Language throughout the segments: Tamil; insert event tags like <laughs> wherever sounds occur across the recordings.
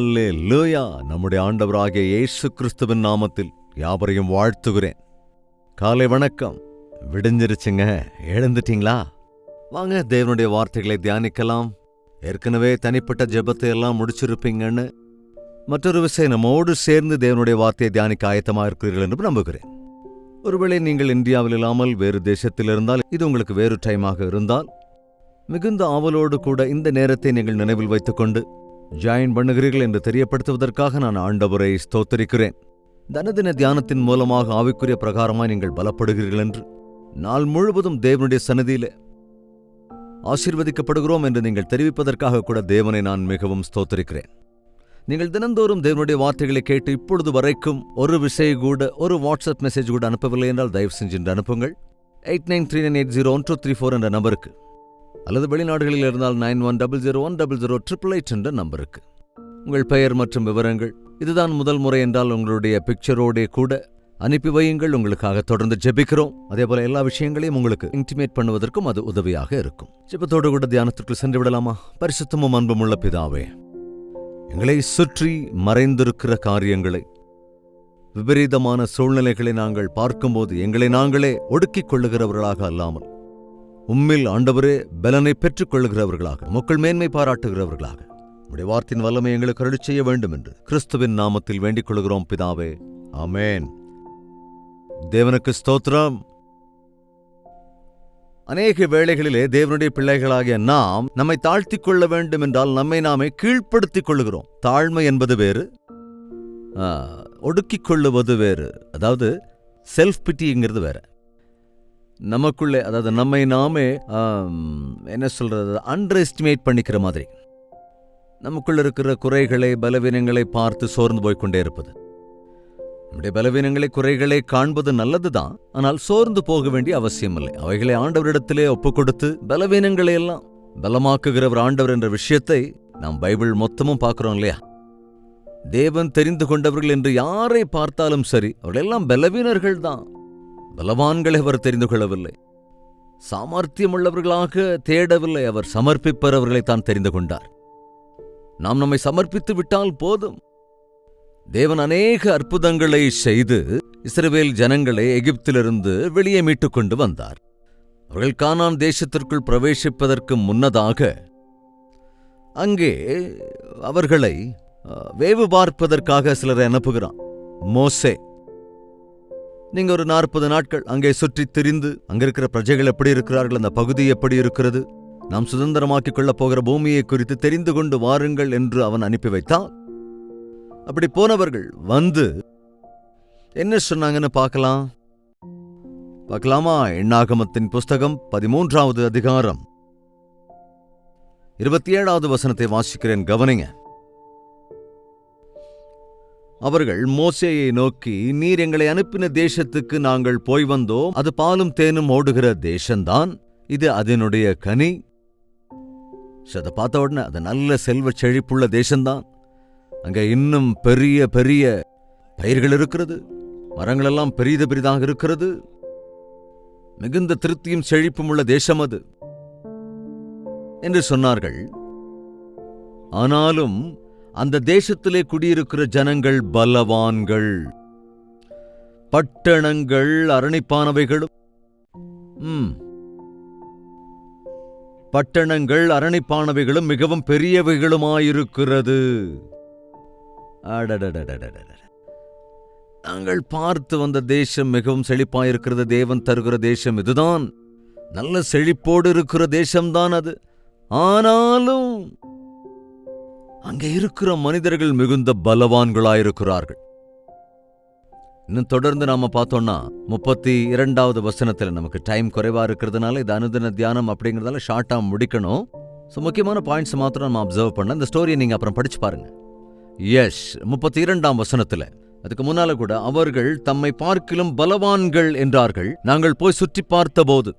நம்முடைய ஆண்டவராகிய இயேசு கிறிஸ்துவின் நாமத்தில் யாவரையும் வாழ்த்துகிறேன். காலை வணக்கம். விடிஞ்சிருச்சுங்க. எழுந்துட்டீங்களா? வாங்க தேவனுடைய வார்த்தைகளை தியானிக்கலாம். ஏற்கனவே தனிப்பட்ட ஜெபத்தை எல்லாம் முடிச்சிருப்பீங்கன்னு மற்றொரு விஷயம் நம்மோடு சேர்ந்து தேவனுடைய வார்த்தையை தியானிக்க ஆயத்தமாக இருக்கிறீர்கள் என்று நம்புகிறேன். ஒருவேளை நீங்கள் இந்தியாவில் இல்லாமல் வேறு தேசத்தில் இருந்தால் இது உங்களுக்கு வேறு டைமாக இருந்தால் மிகுந்த ஆவலோடு கூட இந்த நேரத்தை நீங்கள் நினைவில் வைத்துக்கொண்டு ஜாயின் பண்ணுகிறீர்கள் என்று தெரியப்படுத்துவதற்காக நான் ஆண்டவரை ஸ்தோத்தரிக்கிறேன். தனதின தியானத்தின் மூலமாக ஆவிக்குரிய பிரகாரமாய் நீங்கள் பலப்படுகிறீர்கள் என்று நாள் முழுவதும் தேவனுடைய சன்னதியிலே ஆசீர்வதிக்கப்படுகிறோம் என்று நீங்கள் தெரிவிப்பதற்காக கூட தேவனை நான் மிகவும் ஸ்தோத்தரிக்கிறேன். நீங்கள் தினந்தோறும் தேவனுடைய வார்த்தைகளை கேட்டு இப்பொழுது வரைக்கும் ஒரு விஷய கூட ஒரு வாட்ஸ்அப் மெசேஜ் கூட அனுப்பவில்லை என்றால் தயவு செஞ்சு அனுப்புங்கள். Eight nine three nine eight zero one two three four என்ற நம்பருக்கு அல்லது வெளிநாடுகளில் இருந்தால் nine one double zero one double zero triple eight என்ற நம்பருக்கு. உங்கள் பெயர் மற்றும் விவரங்கள் இதுதான் முதல் முறை என்றால் உங்களுடைய பிக்சரோடே கூட அனுப்பி வையுங்கள். உங்களுக்காக தொடர்ந்து ஜெபிக்கிறோம். அதே போல எல்லா விஷயங்களையும் உங்களுக்கு இன்டிமேட் பண்ணுவதற்கும் அது உதவியாக இருக்கும். ஜெபத்தோடு கூட தியானத்திற்குள் சென்று விடலாமா? பரிசுத்தமும் அன்பும் உள்ள பிதாவே எங்களை சுற்றி மறைந்திருக்கிற காரியங்களை விபரீதமான சூழ்நிலைகளை நாங்கள் பார்க்கும்போது எங்களை நாங்களே ஒடுக்கிக் கொள்ளுகிறவர்களாக அல்லாமல் உம்மில் ஆண்டவரே பலனை பெற்றுக் கொள்ளுகிறவர்களாக மக்கள் மேன்மை பாராட்டுகிறவர்களாக. உடைய வார்த்தையின் வல்லமை எங்களுக்கு அருளி செய்ய வேண்டும் என்று கிறிஸ்துவின் நாமத்தில் வேண்டிக் கொள்கிறோம் பிதாவே. அமேன் தேவனுக்கு ஸ்தோத்திரம். அநேக வேளைகளிலே தேவனுடைய பிள்ளைகளாகிய நாம் நம்மை தாழ்த்திக் கொள்ள வேண்டும் என்றால் நம்மை நாமே கீழ்ப்படுத்திக் கொள்கிறோம் தாழ்மை என்பது வேறு ஆ, ஒடுக்கிக் கொள்ளுவது வேறு. அதாவது செல்ஃப் பிட்டிங்கிறது வேற. நமக்குள்ளே அதாவது நம்மை நாமே என்ன சொல்றது அண்டர் எஸ்டிமேட் பண்ணிக்கிற மாதிரி. நமக்குள்ள இருக்கிற குறைகளை பலவீனங்களை பார்த்து சோர்ந்து போய்க் கொண்டே இருப்பது. நம்முடைய பலவீனங்களை குறைகளை காண்பது நல்லது தான் ஆனால் சோர்ந்து போக வேண்டிய அவசியமில்லை அவைகளை ஆண்டவரிடத்திலே ஒப்புக் கொடுத்து பலவீனங்களை எல்லாம் பலமாக்குகிறவர் ஆண்டவர் என்ற விஷயத்தை நாம் பைபிள் மொத்தமும் பார்க்குறோம் இல்லையா? தேவன் தெரிந்து கொண்டவர்கள் என்று யாரை பார்த்தாலும் சரி அவர்கள் எல்லாம் பலவீனர்கள் தான் பலவான்களை அவர் தெரிந்து கொள்ளவில்லை. சாமர்த்தியமுள்ளவர்களாக தேடவில்லை. அவர் சமர்ப்பிப்பர் தான் தெரிந்து கொண்டார். நாம் நம்மை சமர்ப்பித்து விட்டால் போதும். தேவன் அநேக அற்புதங்களை செய்து இஸ்ரவேல் ஜனங்களை எகிப்திலிருந்து வெளியே மீட்டுக் கொண்டு வந்தார். அவர்கள் கானான் தேசத்திற்குள் பிரவேசிப்பதற்கு முன்னதாக அங்கே அவர்களை வேவு பார்ப்பதற்காக சிலரை அனுப்புகிறான். மோசே. நீங்க ஒரு நாற்பது நாட்கள் அங்கே சுற்றித் திரிந்து அங்க இருக்கிற பிரஜைகள் எப்படி இருக்கிறார்கள் அந்த பகுதி எப்படி இருக்கிறது? நாம் சுதந்திரமாக்கிக் கொள்ளப் போகிற பூமியை குறித்து தெரிந்து கொண்டு வாருங்கள் என்று அவன் அனுப்பி வைத்தான். அப்படி போனவர்கள் வந்து என்ன சொன்னாங்கன்னு பார்க்கலாம்? பார்க்கலாமா? எண்ணாகமத்தின் புஸ்தகம் பதிமூன்றாவது அதிகாரம். இருபத்தி ஏழாவது வசனத்தை வாசிக்கிறேன் கவனிங்க. அவர்கள் மோசேயை நோக்கி நீர் எங்களை அனுப்பின தேசத்துக்கு நாங்கள் போய் வந்தோம். அது பாலும் தேனும் ஓடுகிற தேசம்தான். இது அதனுடைய கனி. அதை பார்த்த உடனே அது நல்ல செல்வ செழிப்புள்ள தேசம்தான். அங்க இன்னும் பெரிய பெரிய பயிர்கள் இருக்கிறது. மரங்கள் எல்லாம் பெரிது பெரிதாக இருக்கிறது. மிகுந்த திருப்தியும் செழிப்பும் உள்ள தேசம் அது. என்று சொன்னார்கள். ஆனாலும் அந்த தேசத்திலே குடியிருக்கிற ஜனங்கள் பலவான்கள். பட்டணங்கள் அரணிப்பானவைகளும். பட்டணங்கள் அரணிப்பானவைகளும் மிகவும் பெரியவைகளுமாயிருக்கிறது. நாங்கள் பார்த்து வந்த தேசம் மிகவும் செழிப்பாயிருக்கிறது. தேவன் தருகிற தேசம் இதுதான். நல்ல செழிப்போடு இருக்கிற தேசம்தான் அது. ஆனாலும் அங்கே இருக்கிற மனிதர்கள் மிகுந்த பலவான்களாயிருக்கிறார்கள். இன்னும் தொடர்ந்து நாம பார்த்தோம்னா முப்பத்தி இரண்டாவது வசனத்துல நமக்கு டைம் குறைவா இருக்கிறதுனால இது அனுதின தியானம் அப்படிங்கறதால ஷார்ட்டா முடிக்கணும். ஸோ முக்கியமான பாயிண்ட்ஸ் மாத்திரம் நம்ம அப்சர்வ் பண்ண இந்த ஸ்டோரியை நீங்க அப்புறம் படிச்சு பாருங்க. எஸ் முப்பத்தி இரண்டாம் வசனத்துல. அதுக்கு முன்னால கூட அவர்கள் தம்மை பார்க்கிலும் பலவான்கள் என்றார்கள். நாங்கள் போய் சுற்றி பார்த்தபோது.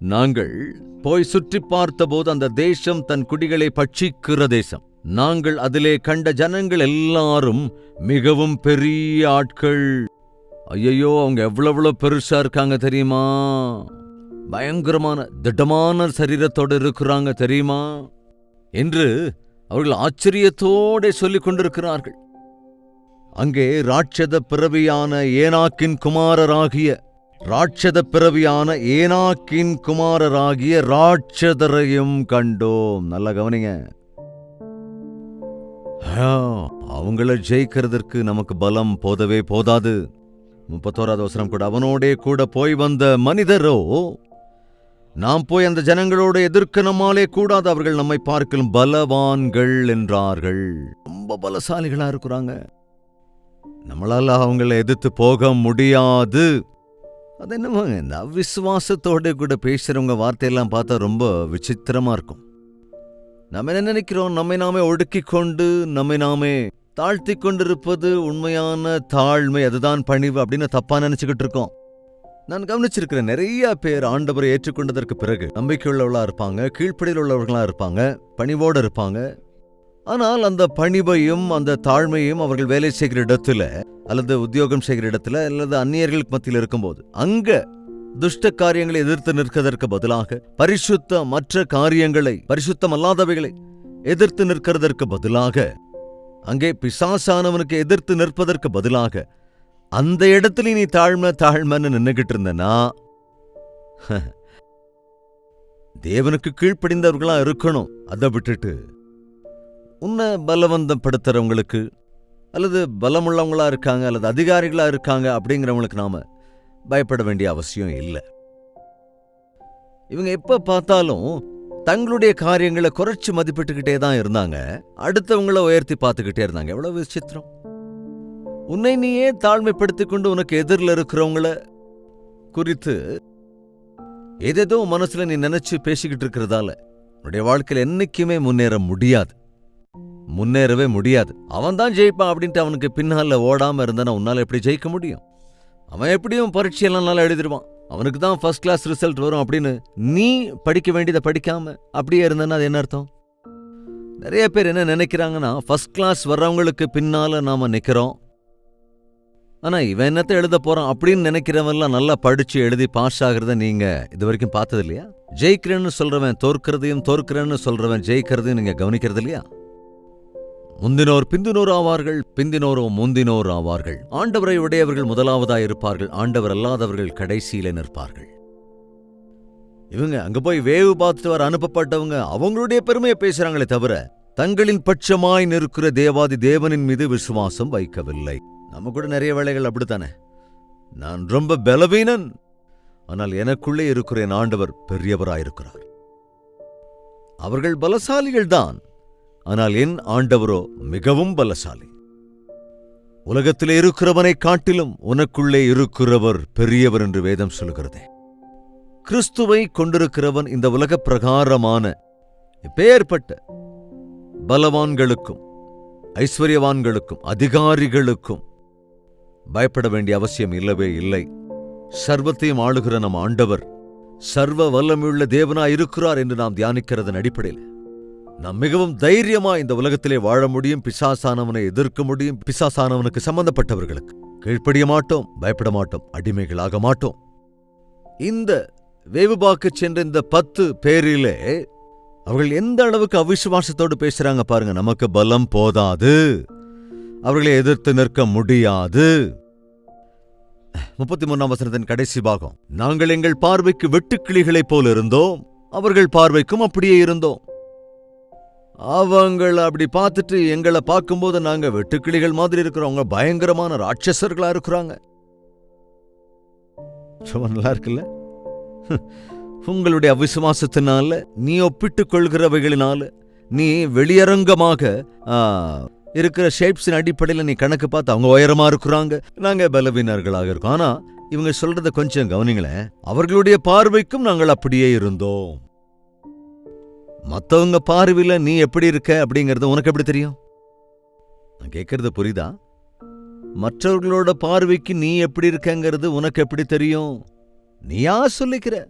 நாங்கள் போய் சுற்றி பார்த்தபோது அந்த தேசம் தன் குடிகளை பட்சிக்கிற தேசம். நாங்கள் அதிலே கண்ட ஜனங்கள் எல்லாரும் மிகவும் பெரிய ஆட்கள். ஐயையோ அவங்க எவ்வளவு பெருசா இருக்காங்க தெரியுமா? பயங்கரமான திடமான சரீரத்தோடு இருக்கிறாங்க தெரியுமா? என்று அவர்கள் ஆச்சரியத்தோടെ சொல்லிக் கொண்டிருக்கிறார்கள். அங்கே ராட்சத பிறவியான ஏனாக்கின் குமாரராகிய ராட்சத பிறவியான ஏனாக்கின் குமாரராகிய ராட்சதரையும் கண்டோம். நல்லா கவனிங்க. அவங்கள ஜெயிக்கிறதற்கு நமக்கு பலம் போதவே போதாது. முப்பத்தோராவது அவசரம் கூட அவனோடே கூட போய் வந்த மனிதரோ நாம் போய் அந்த ஜனங்களோட எதிர்க்க நம்மாலே கூடாது. அவர்கள் நம்மை பார்க்கலும் பலவான்கள் என்றார்கள். ரொம்ப பலசாலிகளா இருக்கிறாங்க. நம்மளால அவங்கள எதிர்த்து போக முடியாது. அது என்னவாங்க இந்த அவிசுவாசத்தோட கூட பேசுறவங்க வார்த்தையெல்லாம் பார்த்தா ரொம்ப விசித்திரமா இருக்கும். நம்ம என்ன நினைக்கிறோம்? நம்மை நாமே ஒடுக்கிக் கொண்டு நம்மை நாமே தாழ்த்தி கொண்டிருப்பது உண்மையான தாழ்மை அதுதான் பணிவு அப்படின்னு தப்பா நினைச்சுக்கிட்டு இருக்கோம். நான் கவனிச்சிருக்கிறேன் நிறைய பேர் ஆண்டவரை ஏற்றுக்கொண்டதற்கு பிறகு நம்பிக்கையுள்ளவர்களா இருப்பாங்க கீழ்ப்படியில் உள்ளவர்களா இருப்பாங்க பணிவோடு இருப்பாங்க. ஆனால் அந்த பணிவையும் அந்த தாழ்மையும் அவர்கள் வேலை செய்கிற இடத்துல அல்லது உத்தியோகம் செய்கிற இடத்துல அல்லது அந்நியர்களுக்கு மத்தியில் இருக்கும்போது அங்க துஷ்ட காரியங்களை எதிர்த்து நிற்கிறதற்கு பதிலாக பரிசுத்த மற்ற காரியங்களை பரிசுத்தம் அல்லாதவைகளை எதிர்த்து நிற்கிறதற்கு பதிலாக அங்கே பிசாசானவனுக்கு எதிர்த்து நிற்பதற்கு பதிலாக அந்த இடத்துல நீ தாழ்மை தாழ்மைன்னு நின்னுகிட்டு இருந்தனா? <laughs> தேவனுக்கு கீழ்ப்படிந்தவர்களா இருக்கணும் அதை விட்டுட்டு. உன்னை பலவந்தப்படுத்துறவங்களுக்கு அல்லது பலமுள்ளவங்களா இருக்காங்க அல்லது அதிகாரிகளா இருக்காங்க அப்படிங்கிறவங்களுக்கு நாம பயப்பட வேண்டிய அவசியம் இல்லை. இவங்க எப்ப பார்த்தாலும் தங்களுடைய காரியங்களை குறைச்சு மதிப்பிட்டுக்கிட்டே தான் இருந்தாங்க. அடுத்தவங்கள உயர்த்தி பார்த்துக்கிட்டே இருந்தாங்க. எவ்வளவு விசித்திரம். உன்னை நீயே தாழ்மைப்படுத்தி கொண்டு உனக்கு எதிரில் இருக்கிறவங்கள குறித்து ஏதேதோ மனசுல நீ நினைச்சு பேசிக்கிட்டு இருக்கிறதால உன்னுடைய வாழ்க்கையில என்னைக்குமே முன்னேற முடியாது. முன்னேறவே முடியாது. அவன் தான் ஜெயிப்பான் அப்படின்ட்டு அவனுக்கு பின்னால் ஓடாம இருந்தானா உன்னால எப்படி ஜெயிக்க முடியும்? அவன் எப்படியும் பரீட்சையெல்லாம் நல்லா எழுதிடுவான். அவனுக்கு தான் ஃபர்ஸ்ட் கிளாஸ் ரிசல்ட் வரும் அப்படின்னு நீ படிக்க வேண்டியதை படிக்காம அப்படியே இருந்தனா அது என்ன அர்த்தம்? நிறைய பேர் என்ன நினைக்கிறாங்கன்னா ஃபர்ஸ்ட் கிளாஸ் வர்றவங்களுக்கு பின்னால நாம நிற்கிறோம் ஆனா இவன் என்னத்த எழுத போறான் அப்படின்னு நினைக்கிறவன்லாம் நல்லா படிச்சு எழுதி பாஸ் ஆகுறத நீங்க இது வரைக்கும் பார்த்தது இல்லையா? ஜெயிக்கிறேன்னு சொல்றவன் தோற்கிறதையும் தோற்கிறேன்னு சொல்றவன் ஜெயிக்கிறதையும் நீங்க கவனிக்கிறது இல்லையா? முந்தினோர் பிந்தினோர் ஆவார்கள் பிந்தினோரோ முந்தினோர் ஆவார்கள். ஆண்டவரை உடையவர்கள் முதலாவதாய் இருப்பார்கள் ஆண்டவர் அல்லாதவர்கள் கடைசியில நிற்பார்கள். இவங்க அங்க போய் வேவு பார்த்துட்டு வர அனுப்பப்பட்டவங்க அவங்களுடைய பெருமையை பேசுறாங்களே தவிர தங்களின் பட்சமாய் நிற்கிற தேவாதி தேவனின் மீது விசுவாசம் வைக்கவில்லை. நம்ம கூட நிறைய வேளைகள் அப்படித்தானே? நான் ரொம்ப பலவீனன். ஆனால் எனக்குள்ளே இருக்கிற என் ஆண்டவர் பெரியவராயிருக்கிறார். அவர்கள் பலசாலிகள் தான் ஆனால் என் ஆண்டவரோ மிகவும் பலசாலி. உலகத்திலே இருக்கிறவனை காட்டிலும் உனக்குள்ளே இருக்கிறவர் பெரியவர் என்று வேதம் சொல்கிறதே கிறிஸ்துவை கொண்டிருக்கிறவன் இந்த உலக பிரகாரமான பெயர்பட்ட பலவான்களுக்கும் ஐஸ்வர்யவான்களுக்கும் அதிகாரிகளுக்கும் பயப்பட வேண்டிய அவசியம் இல்லவே இல்லை. சர்வத்தையும் ஆளுகிற நம் ஆண்டவர் சர்வ வல்லமையுள்ள தேவனாய் இருக்கிறார் என்று நாம் தியானிக்கிறதன் அடிப்படையில் நாம் மிகவும் தைரியமா இந்த உலகத்திலே வாழ முடியும் பிசாசானவனை எதிர்க்க முடியும் பிசாசானவனுக்கு சம்பந்தப்பட்டவர்களுக்கு. கீழ்ப்படிய மாட்டோம் பயப்பட மாட்டோம் அடிமைகளாக மாட்டோம். இந்த வேவுபாக்கு சென்ற இந்த பத்து பேரிலே அவர்கள் எந்த அளவுக்கு அவிசுவாசத்தோடு பேசுறாங்க பாருங்க. நமக்கு பலம் போதாது. அவர்களை எதிர்த்து நிற்க முடியாது. முப்பத்தி மூணாம் வசனத்தின் கடைசி பாகம். நாங்கள் எங்கள் பார்வைக்கு வெட்டுக்கிளிகளைப் போல இருந்தோம் அவர்கள் பார்வைக்கும் அப்படியே இருந்தோம். அவங்கள அப்படி பார்த்துட்டு எங்களை பார்க்கும்போது நாங்க வெட்டுக்கிளிகள் மாதிரி இருக்கிறவங்க பயங்கரமான ராட்சசர்களா இருக்கிறாங்க. ரொம்ப நல்லா இருக்குல்ல? உங்களுடைய அவிசுவாசத்தினால நீ ஒப்பிட்டுக் கொள்கிறவைகளினால நீ வெளியரங்கமாக இருக்கிற ஷேப்ஸின் அடிப்படையில் நீ கணக்கு பார்த்து அவங்க உயரமா இருக்கிறாங்க. நாங்க பலவீனர்களாக இருக்கோம். ஆனா இவங்க சொல்றத கொஞ்சம் கவனிங்களேன். அவர்களுடைய பார்வைக்கும் நாங்கள் அப்படியே இருந்தோம். மத்தவங்க பார்வையில நீ எப்படி இருக்க அப்படிங்கறது உனக்கு எப்படி தெரியும்? நான் கேட்கறது புரியுதா? மற்றவர்களோட பார்வைக்கு நீ எப்படி இருக்கங்கிறது உனக்கு எப்படி தெரியும்? நீயா சொல்லிக்கிற?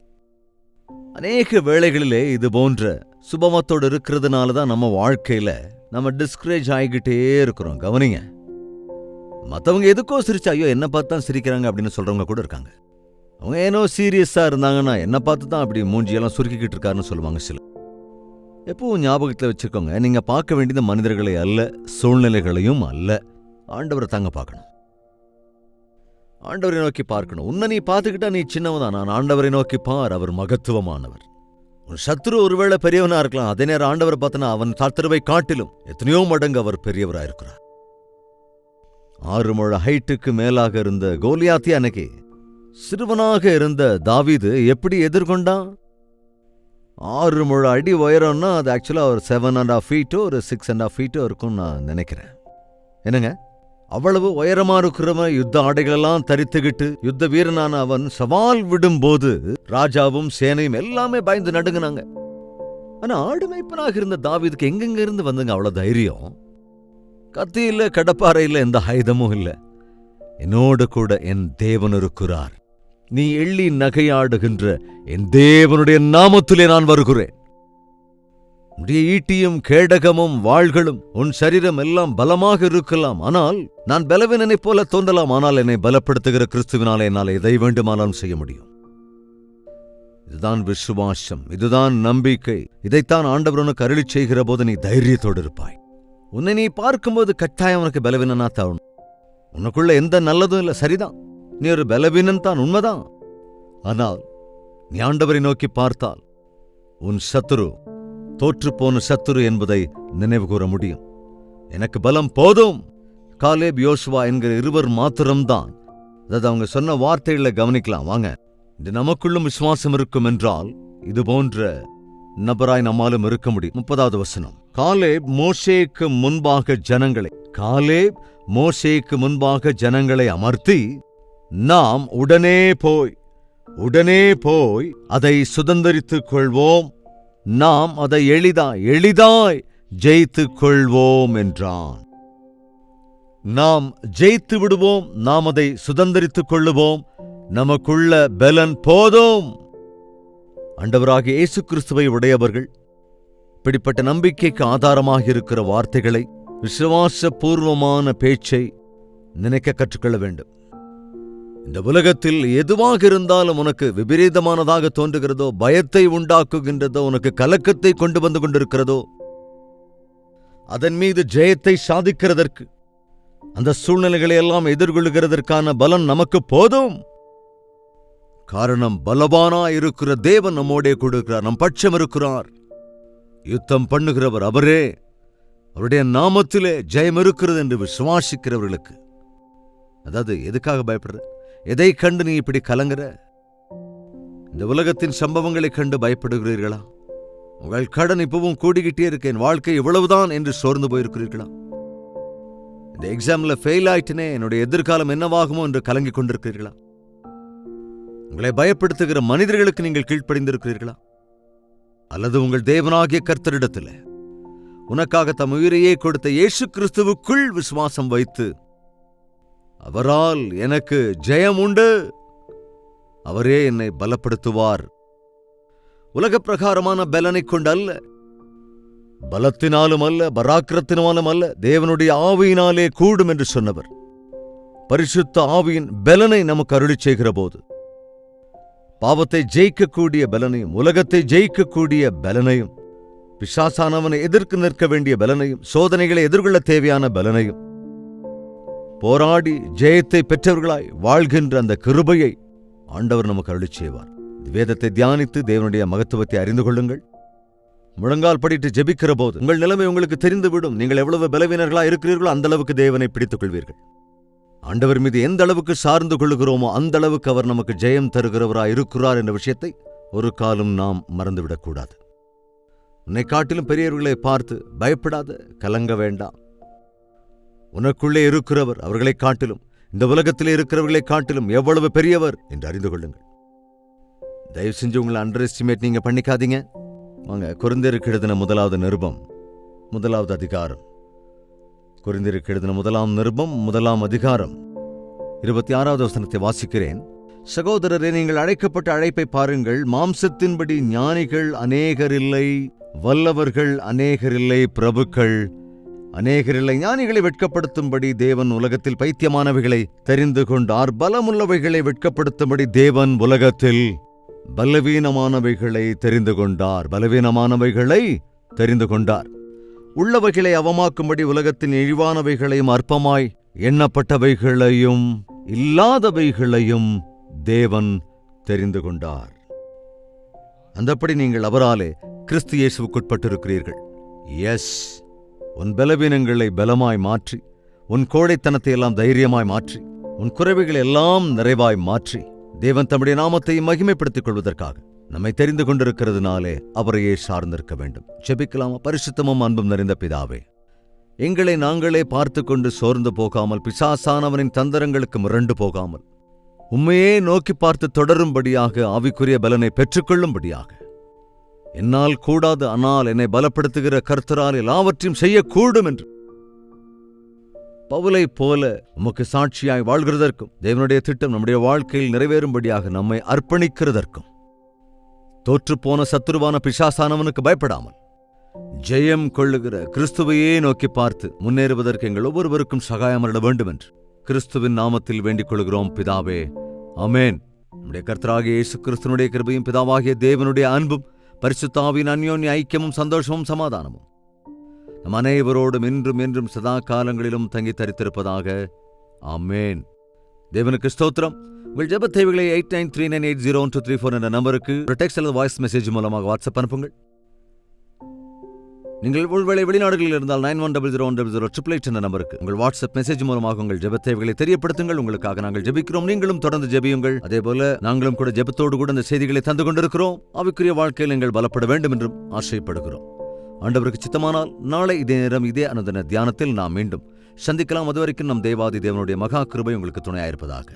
அநேக வேளைகளிலே இது போன்ற சுபமத்தோடு இருக்கிறதுனால தான் நம்ம வாழ்க்கையில நம்ம டிஸ்கரேஜ் ஆகிக்கிட்டே இருக்கிறோம். கவனிங்க. மத்தவங்க எதுக்கோ சிரிச்சா ஐயோ என்ன பார்த்து தான் சிரிக்கிறாங்க அப்படின்னு சொல்றவங்க கூட இருக்காங்க. அவங்க ஏனோ சீரியஸா இருந்தாங்கன்னா என்ன பார்த்து தான் அப்படி மூஞ்சியெல்லாம் சுருக்கிக்கிட்டு இருக்காருன்னு சொல்லுவாங்க சில எப்பவும் ஞாபகத்தில் வச்சுக்கோங்க நீங்க பார்க்க வேண்டியது மனிதர்களை அல்ல சூழ்நிலைகளையும் அல்ல. ஆண்டவரை தாங்க பார்க்கணும். ஆண்டவரை நோக்கி பார்க்கணும். உன்னை நீ பார்த்துக்கிட்டா நீ சின்னவதான் நான் ஆண்டவரை நோக்கி பார் அவர் மகத்துவமானவர். உன் சத்ரு ஒருவேளை பெரியவனா இருக்கலாம். அதே நேரம் ஆண்டவரை பார்த்தனா அவன் சத்துருவை காட்டிலும் எத்தனையோ மடங்கு அவர் பெரியவரா இருக்கிறார். ஆறு முழ ஹைட்டுக்கு மேலாக இருந்த கோலியாத்தி அன்னைக்கு சிறுவனாக இருந்த தாவீது எப்படி எதிர்கொண்டான்? ஆறு முழு அடி உயரம்னா அது ஆக்சுவலாக ஒரு செவன் அண்ட் ஆஃப் ஃபீட்டோ ஒரு சிக்ஸ் அண்ட் ஆஃப் ஃபீட்டோ இருக்கும்னு நான் நினைக்கிறேன். என்னங்க? அவ்வளவு உயரமா இருக்கிறவன் யுத்த ஆடைகளெல்லாம் தரித்துக்கிட்டு யுத்த வீரனான அவன் சவால் விடும்போது ராஜாவும் சேனையும் எல்லாமே பயந்து நடுங்குனாங்க. ஆனா ஆடு மேய்ப்பனாக இருந்த தாவீதுக்கு எங்கெங்க இருந்து வந்துங்க அவ்வளவு தைரியம்? கத்தியில் கடப்பாறையில் எந்த ஆயுதமும் இல்ல. என்னோடு கூட என் தேவன் இருக்கிறார். நீ எள்ளி நகையாடுகின்ற என் தேவனுடைய நாமத்திலே நான் வருகிறேன். உடைய ஈட்டியும் கேடகமும் வாள்களும் உன் சரீரம் எல்லாம் பலமாக இருக்கலாம். ஆனால் நான் பலவீனனைப் போல தோன்றலாம். ஆனால் என்னை பலப்படுத்துகிற கிறிஸ்துவினாலே என்னால் எதை வேண்டுமானாலும் செய்ய முடியும். இதுதான் விசுவாசம். இதுதான் நம்பிக்கை. இதைத்தான் ஆண்டவரனுக்கு அருளி செய்கிற போது நீ தைரியத்தோடு இருப்பாய். உன்னை நீ பார்க்கும்போது கட்டாயம் உனக்கு பலவீனனா தவணும். உனக்குள்ள எந்த நல்லதும் இல்ல. சரிதான். நீ ஒரு பலவீனன் தான் உண்மைதான். ஆனால் நீ ஆண்டவரை நோக்கி பார்த்தால் உன் சத்துரு தோற்றுப்போன சத்துரு என்பதை நினைவு கூற முடியும். எனக்கு பலம் போதும். காலேப் யோசுவா என்கிற இருவர் மாத்திரம்தான். அதாவது அவங்க சொன்ன வார்த்தைகளை கவனிக்கலாம் வாங்க. இது நமக்குள்ளும் விசுவாசம் இருக்கும் என்றால் இது போன்ற நபராய் நம்மாலும் இருக்க முடியும். முப்பதாவது வசனம். காலேப் மோசேக்கு முன்பாக ஜனங்களை காலேப் மோசேக்கு முன்பாக ஜனங்களை அமர்த்தி நாம் உடனே போய் உடனே போய் அதை சுதந்தரித்துக் கொள்வோம். நாம் அதை எளிதாய் எளிதாய் ஜெயித்துக் கொள்வோம் என்றான். நாம் ஜெயித்து விடுவோம் நாம் அதை சுதந்தரித்துக் கொள்ளுவோம். நமக்குள்ள பலன் போதும். அண்டவராக இயேசு கிறிஸ்துவை உடையவர்கள் இப்படிப்பட்ட நம்பிக்கைக்கு ஆதாரமாக இருக்கிற வார்த்தைகளை விசுவாசபூர்வமான பேச்சை நினைக்க கற்றுக்கொள்ள வேண்டும். இந்த உலகத்தில் எதுவாக இருந்தாலும் உனக்கு விபரீதமானதாக தோன்றுகிறதோ பயத்தை உண்டாக்குகின்றதோ உனக்கு கலக்கத்தை கொண்டு வந்து கொண்டிருக்கிறதோ அதன் மீது ஜெயத்தை சாதிக்கிறதற்கு அந்த சூழ்நிலைகளை எல்லாம் எதிர்கொள்கிறதற்கான பலன் நமக்கு போதும். காரணம் பலவானா இருக்கிற தேவன் நம்மோடே கொடுக்கிறார் நம் பட்சம் இருக்கிறார். யுத்தம் பண்ணுகிறவர் அவரே. அவருடைய நாமத்திலே ஜெயம் இருக்கிறது என்று விசுவாசிக்கிறவர்களுக்கு. அதாவது எதுக்காக பயப்படுற? எதை கண்டு நீ இப்படி கலங்குற? இந்த உலகத்தின் சம்பவங்களைக் கண்டு பயப்படுகிறீர்களா? உங்கள் கடன் இப்பவும் கூடிக்கிட்டே இருக்கேன். வாழ்க்கை இவ்வளவுதான் என்று சோர்ந்து போயிருக்கிறீர்களா? இந்த எக்ஸாம்ல ஃபெயில் ஆயிட்டனே. என்னுடைய எதிர்காலம் என்னவாகுமோ என்று கலங்கிக் கொண்டிருக்கிறீர்களா? உங்களை பயப்படுத்துகிற மனிதர்களுக்கு நீங்கள் கீழ்ப்படிந்திருக்கிறீர்களா? அல்லது உங்கள் தேவனாகிய கர்த்தரிடத்தில் உனக்காக தம் உயிரையே கொடுத்த இயேசு கிறிஸ்துவுக்குள் விசுவாசம் வைத்து அவரால் எனக்கு ஜெயம் உண்டு அவரே என்னை பலப்படுத்துவார். உலகப் பிரகாரமான பலனை கொண்டு அல்ல பலத்தினாலும் அல்ல பராக்கிரத்தினாலும் அல்ல தேவனுடைய ஆவியினாலே கூடும் என்று சொன்னவர். பரிசுத்த ஆவியின் பலனை நமக்கு அருளி செய்கிற போது பாவத்தை ஜெயிக்கக்கூடிய பலனையும் உலகத்தை ஜெயிக்கக்கூடிய பலனையும் பிசாசானவனை எதிர்க்கு நிற்க வேண்டிய பலனையும் சோதனைகளை எதிர்கொள்ள தேவையான பலனையும் போராடி ஜெயத்தை பெற்றவர்களாய் வாழ்கின்ற அந்த கிருபையை ஆண்டவர் நமக்கு அருளி செய்வார் வேதத்தை தியானித்து தேவனுடைய மகத்துவத்தை அறிந்து கொள்ளுங்கள். முழங்கால் படிட்டு ஜெபிக்கிற போது உங்கள் நிலைமை உங்களுக்கு தெரிந்துவிடும். நீங்கள் எவ்வளவு பலவீனர்களா இருக்கிறீர்களோ அந்த அளவுக்கு தேவனை பிடித்துக் கொள்வீர்கள் ஆண்டவர் மீது எந்த அளவுக்கு சார்ந்து கொள்ளுகிறோமோ அந்த அளவுக்கு அவர் நமக்கு ஜெயம் தருகிறவராய் இருக்கிறார் என்ற விஷயத்தை ஒரு காலம் நாம் மறந்துவிடக்கூடாது. உன்னை காட்டிலும் பெரியவர்களை பார்த்து பயப்படாத கலங்க வேண்டாம். உனக்குள்ளே இருக்கிறவர் அவர்களைக் காட்டிலும் இந்த உலகத்திலே இருக்கிறவர்களைக் காட்டிலும் எவ்வளவு பெரியவர் என்று அறிந்து கொள்ளுங்கள். தயவு செஞ்சு உங்களை அண்டர் எஸ்டிமேட் நீங்க பண்ணிக்காதீங்க. வாங்க குறைந்திருக்கு எழுதின முதலாவது நிருபம் முதலாவது அதிகாரம். குறைந்திருக்கு எழுதின முதலாம் நிருபம் முதலாம் அதிகாரம். இருபத்தி ஆறாவது வசனத்தை வாசிக்கிறேன். சகோதரரே நீங்கள் அழைக்கப்பட்ட அழைப்பை பாருங்கள். மாம்சத்தின்படி ஞானிகள் அநேகரில்லை வல்லவர்கள் அநேகரில்லை பிரபுக்கள் அநேகரில்லை ஞானிகளை வெட்கப்படுத்தும்படி தேவன் உலகத்தில் பைத்தியமானவைகளை தெரிந்து கொண்டார் பலமுள்ளவைகளை வெட்கப்படுத்தும்படி தேவன் உலகத்தில் பலவீனமானவைகளை தெரிந்து கொண்டார். பலவீனமானவைகளை தெரிந்து கொண்டார். உள்ளவைகளை அவமாக்கும்படி உலகத்தின் இழிவானவைகளையும் அற்பமாய் எண்ணப்பட்டவைகளையும் இல்லாதவைகளையும் தேவன் தெரிந்து கொண்டார். அந்தப்படி நீங்கள் அவராலே கிறிஸ்து இயேசுவுக்குட்பட்டிருக்கிறீர்கள். எஸ் உன் பலவீனங்களை பலமாய் மாற்றி உன் கோடைத்தனத்தை எல்லாம் தைரியமாய் மாற்றி உன் குறைவுகள் எல்லாம் நிறைவாய் மாற்றி தேவன் தம்முடைய நாமத்தை மகிமைப்படுத்திக் கொள்வதற்காக நம்மை தெரிந்து கொண்டிருக்கிறதுனாலே அவரையே சார்ந்திருக்க வேண்டும். ஜெபிக்கலாமா? பரிசுத்தமும் அன்பும் நிறைந்த பிதாவே எங்களை நாங்களே பார்த்து கொண்டு சோர்ந்து போகாமல் பிசாசானவனின் தந்திரங்களுக்கு மிரண்டு போகாமல் உண்மையே நோக்கி பார்த்து தொடரும்படியாக ஆவிக்குரிய பலனை பெற்றுக்கொள்ளும்படியாக என்னால் கூடாது ஆனால் என்னை பலப்படுத்துகிற கர்த்தரால் எல்லாவற்றையும் செய்யக்கூடும் என்று. பவுலை போல உமக்கு சாட்சியாய் வாழ்கிறதற்கும் தேவனுடைய திட்டம் நம்முடைய வாழ்க்கையில் நிறைவேறும்படியாக நம்மை அர்ப்பணிக்கிறதற்கும். தோற்றுப்போன சத்துருவான பிசாசானவனுக்கு பயப்படாமல் ஜெயம் கொள்ளுகிற கிறிஸ்துவையே நோக்கி பார்த்து முன்னேறுவதற்கு எங்கள் ஒவ்வொருவருக்கும் சகாயமரிட வேண்டும் என்று கிறிஸ்துவின் நாமத்தில் வேண்டிக் கொள்கிறோம் பிதாவே. அமேன் நம்முடைய கர்த்தராகிய இயேசு கிறிஸ்துனுடைய கிருபையும் பிதாவாகிய தேவனுடைய அன்பும் பரிசுத்தாவின் அந்யோன்ய ஐக்கியமும் சந்தோஷமும் சமாதானமும் நம் அனைவரோடும் இன்றும் என்றும் சதா காலங்களிலும் தங்கி தரித்திருப்பதாக ஆமேன் தேவனுக்கு ஸ்தோத்திரம் உங்கள் ஜெப தேவைகளை eight nine three nine eight zero two three four என்ற நம்பருக்கு டெக்ஸ்ட் அல்லது வாய்ஸ் மெசேஜ் மூலமாக வாட்ஸ்அப் அனுப்புங்கள் நீங்கள் உள்வேளை வெளிநாடுகளில் இருந்தால் nine one double zero one double zero triple eight என்ற நம்பருக்கு உங்கள் வாட்ஸ்அப் மெசேஜ் மூலமாக உங்கள் ஜெப தேவைகளை தெரியப்படுத்துங்கள். உங்களுக்காக நாங்கள் ஜெபிக்கிறோம். நீங்களும் தொடர்ந்து ஜெபியுங்கள். அதே போல நாங்களும் கூட ஜெபத்தோடு கூட இந்த செய்திகளை தந்து கொண்டிருக்கிறோம். அவைக்குரிய வாழ்க்கையில் நீங்கள் பலப்பட வேண்டும் என்றும் ஆசைப்படுகிறோம். ஆண்டவருக்கு சித்தமானால் நாளை இதே நேரம் இதே அனுதின தியானத்தில் நாம் மீண்டும் சந்திக்கலாம். அதுவரைக்கும் நம் தேவாதி தேவனுடைய மகா கிருபை உங்களுக்கு துணையாயிருப்பதாக.